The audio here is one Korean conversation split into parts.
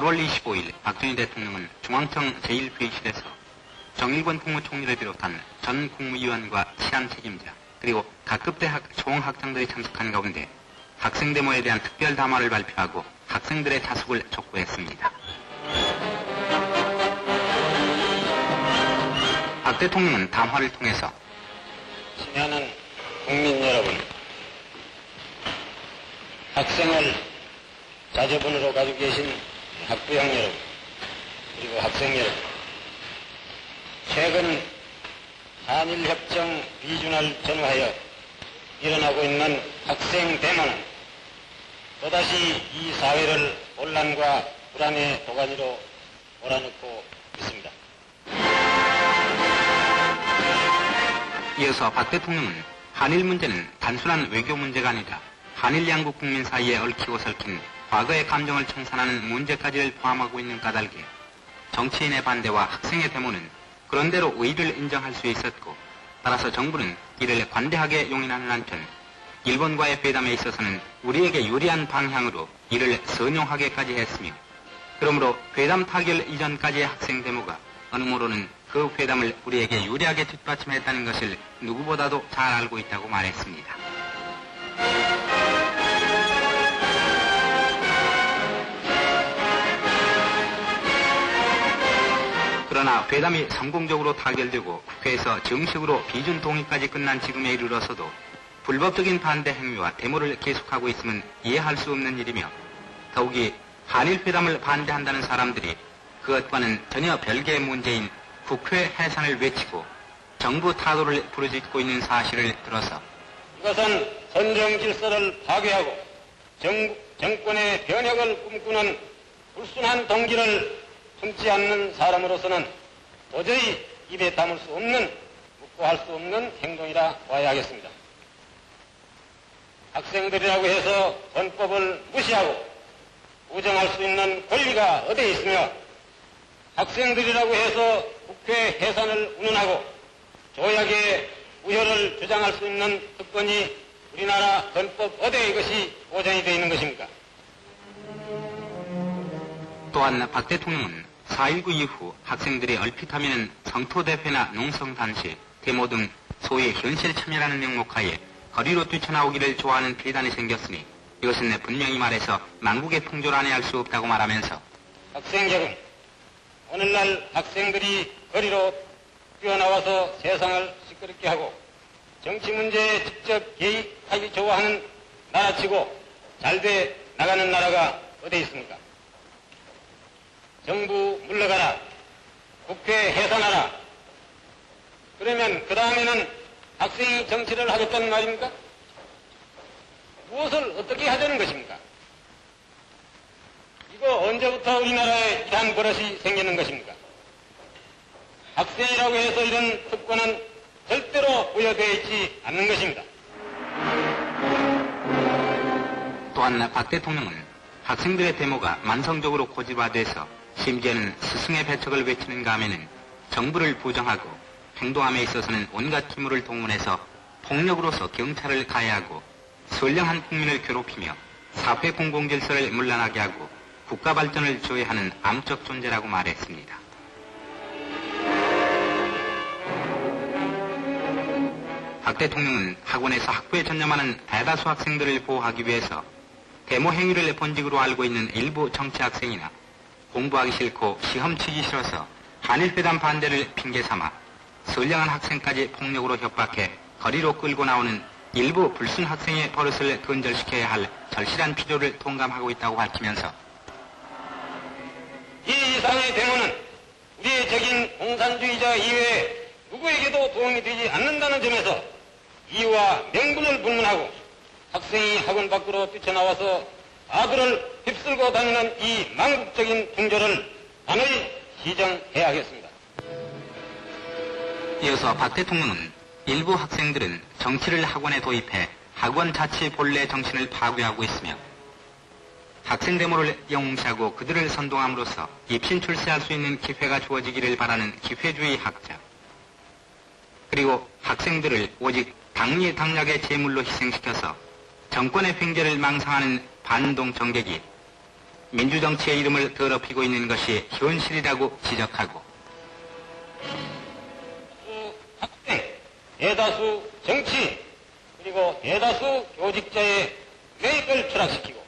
8월 25일 박정희 대통령은 중앙청 제1회의실에서 정일권 국무총리를 비롯한 전 국무위원과 치안 책임자 그리고 각급 대학 총학장들이 참석한 가운데 학생 데모에 대한 특별 담화를 발표하고 학생들의 자숙을 촉구했습니다. 박 대통령은 담화를 통해서 친애하는 국민 여러분, 학생을 자제분으로 가지고 계신 학부형 여러분, 그리고 학생 여러분, 최근 한일협정 비준을 전후하여 일어나고 있는 학생 데모는 또다시 이 사회를 혼란과 불안의 도가니로 몰아넣고 있습니다. 이어서 박 대통령은 한일 문제는 단순한 외교 문제가 아니라 한일 양국 국민 사이에 얽히고 설킨 과거의 감정을 청산하는 문제까지를 포함하고 있는 까닭에 정치인의 반대와 학생의 데모는 그런대로 의의를 인정할 수 있었고 따라서 정부는 이를 관대하게 용인하는 한편 일본과의 회담에 있어서는 우리에게 유리한 방향으로 이를 선용하게까지 했으며 그러므로 회담 타결 이전까지의 학생 데모가 어느 모로는 그 회담을 우리에게 유리하게 뒷받침했다는 것을 누구보다도 잘 알고 있다고 말했습니다. 그러나 회담이 성공적으로 타결되고 국회에서 정식으로 비준 동의까지 끝난 지금에 이르러서도 불법적인 반대 행위와 데모를 계속하고 있음은 이해할 수 없는 일이며 더욱이 한일 회담을 반대한다는 사람들이 그것과는 전혀 별개의 문제인 국회 해산을 외치고 정부 타도를 부르짖고 있는 사실을 들어서 이것은 선정 질서를 파괴하고 정, 정권의 변혁을 꿈꾸는 불순한 동기를 품지 않는 사람으로서는 도저히 입에 담을 수 없는 묵고할 수 없는 행동이라 봐야 하겠습니다. 학생들이라고 해서 헌법을 무시하고 부정할 수 있는 권리가 어디에 있으며 학생들이라고 해서 국회 해산을 운운하고 조약의 우효를 주장할 수 있는 특권이 우리나라 헌법 어디에 이것이 보장이 되어 있는 것입니까? 또한 박 대통령은 4.19 이후 학생들이 얼핏하면 성토대회나 농성단시, 데모 등 소위 현실 참여라는 명목하에 거리로 뛰쳐나오기를 좋아하는 비단이 생겼으니 이것은 분명히 말해서 망국의 풍조를 안해할 수 없다고 말하면서 학생 여러분, 오늘날 학생들이 거리로 뛰어나와서 세상을 시끄럽게 하고 정치 문제에 직접 개입하기 좋아하는 나라치고 잘 돼 나가는 나라가 어디 있습니까? 정부 물러가라. 국회 해산하라. 그러면 그 다음에는 학생이 정치를 하겠다는 말입니까? 무엇을 어떻게 하자는 것입니까? 이거 언제부터 우리나라에 이러한 버릇이 생기는 것입니까? 학생이라고 해서 이런 특권은 절대로 부여되어 있지 않는 것입니다. 또한 박 대통령은 학생들의 데모가 만성적으로 고집화돼서 심지어는 스승의 배척을 외치는가 하면은 정부를 부정하고 행동함에 있어서는 온갖 기물을 동원해서 폭력으로서 경찰을 가해하고 선량한 국민을 괴롭히며 사회 공공질서를 문란하게 하고 국가 발전을 저해하는 암적 존재라고 말했습니다. 박 대통령은 학원에서 학부에 전념하는 대다수 학생들을 보호하기 위해서 데모 행위를 본직으로 알고 있는 일부 정치 학생이나 공부하기 싫고 시험 치기 싫어서 한일회담 반대를 핑계 삼아 선량한 학생까지 폭력으로 협박해 거리로 끌고 나오는 일부 불순 학생의 버릇을 근절시켜야 할 절실한 필요를 동감하고 있다고 밝히면서 이 이상의 데모는 우리의 적인 공산주의자 이외에 누구에게도 도움이 되지 않는다는 점에서 이유와 명분을 불문하고 학생이 학원 밖으로 뛰쳐나와서 아들을 휩쓸고 다니는 이 망국적인 풍조를 단호히 시정해야 하겠습니다. 이어서 박 대통령은 일부 학생들은 정치를 학원에 도입해 학원 자치 본래 정신을 파괴하고 있으며 학생 데모를 영웅시하고 그들을 선동함으로써 입신 출세할 수 있는 기회가 주어지기를 바라는 기회주의 학자 그리고 학생들을 오직 당리 당략의 제물로 희생시켜서 정권의 횡재를 망상하는 반동 정객이 민주정치의 이름을 더럽히고 있는 것이 현실이라고 지적하고 수 학생, 대다수 정치, 그리고 대다수 교직자의 교육을 추락시키고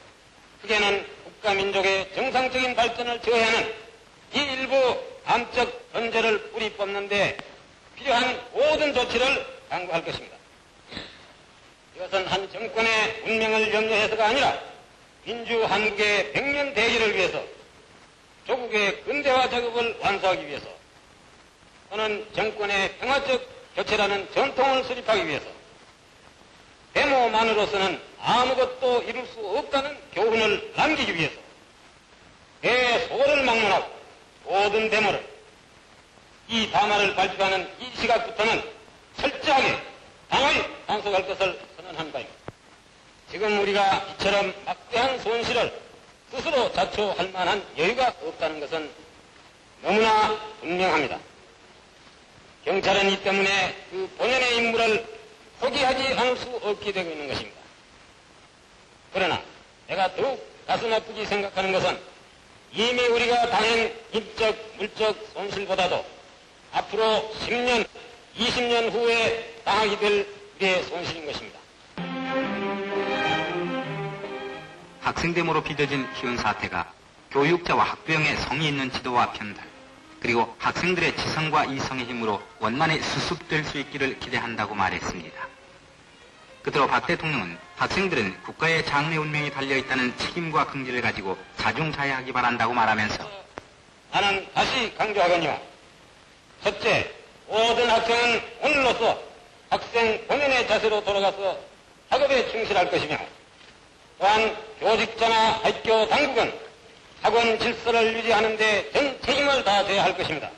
크게는 국가민족의 정상적인 발전을 저해하는 이 일부 암적 전제를 뿌리 뽑는데 필요한 모든 조치를 강구할 것입니다. 이것은 한 정권의 운명을 염려해서가 아니라 민주 한국의 백년 대계를 위해서 조국의 근대화 작업을 완수하기 위해서 또는 정권의 평화적 교체라는 전통을 수립하기 위해서 데모만으로서는 아무것도 이룰 수 없다는 교훈을 남기기 위해서 대소를 막론하고 모든 데모를 이 담화를 발표하는 이 시각부터는 철저하게 당을 단속할 것을 선언한 바입니다. 지금 우리가 이처럼 막대한 손실을 스스로 자초할 만한 여유가 없다는 것은 너무나 분명합니다. 경찰은 이 때문에 그 본연의 임무를 포기하지 않을 수 없게 되고 있는 것입니다. 그러나 내가 더욱 가슴 아프게 생각하는 것은 이미 우리가 당한 인적, 물적 손실보다도 앞으로 10년, 20년 후에 당하게 될 우리의 손실인 것입니다. 데모로 빚어진 기운 사태가 교육자와 학부형의 성의 있는 지도와 편달, 그리고 학생들의 지성과 이성의 힘으로 원만히 수습될 수 있기를 기대한다고 말했습니다. 그대로 박 대통령은 학생들은 국가의 장래 운명이 달려있다는 책임과 긍지를 가지고 자중자애하기 바란다고 말하면서 나는 다시 강조하거니와 첫째, 모든 학생은 오늘로서 학생 본연의 자세로 돌아가서 학업에 충실할 것이며 또한 교직자나 학교 당국은 학원 질서를 유지하는 데 전 책임을 다져야 할 것입니다.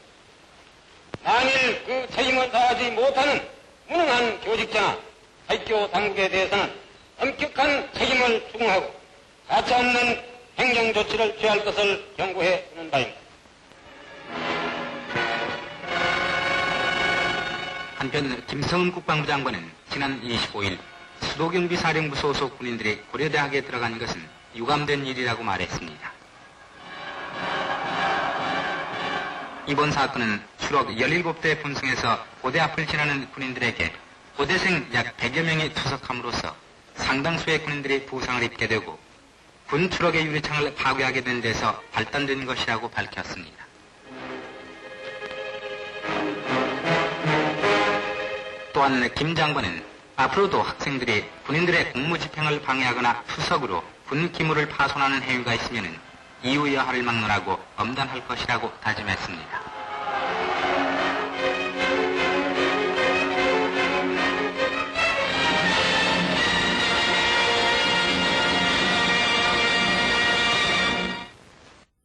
만일 그 책임을 다하지 못하는 무능한 교직자나 학교 당국에 대해서는 엄격한 책임을 추궁하고 가치 없는 행정 조치를 취할 것을 경고해 주는 바입니다. 한편 김성은 국방부 장관은 지난 25일 수도경비 사령부 소속 군인들이 고려대학에 들어간 것은 유감된 일이라고 말했습니다. 이번 사건은 추록 17대 분승에서 고대 앞을 지나는 군인들에게 고대생 약 100여 명이 투석함으로써 상당수의 군인들이 부상을 입게 되고 군 추록의 유리창을 파괴하게 된 데서 발단된 것이라고 밝혔습니다. 또한 김 장관은 앞으로도 학생들이 군인들의 공무 집행을 방해하거나 투석으로 군 기물을 파손하는 행위가 있으면 이후 여하를 막론하고 엄단할 것이라고 다짐했습니다.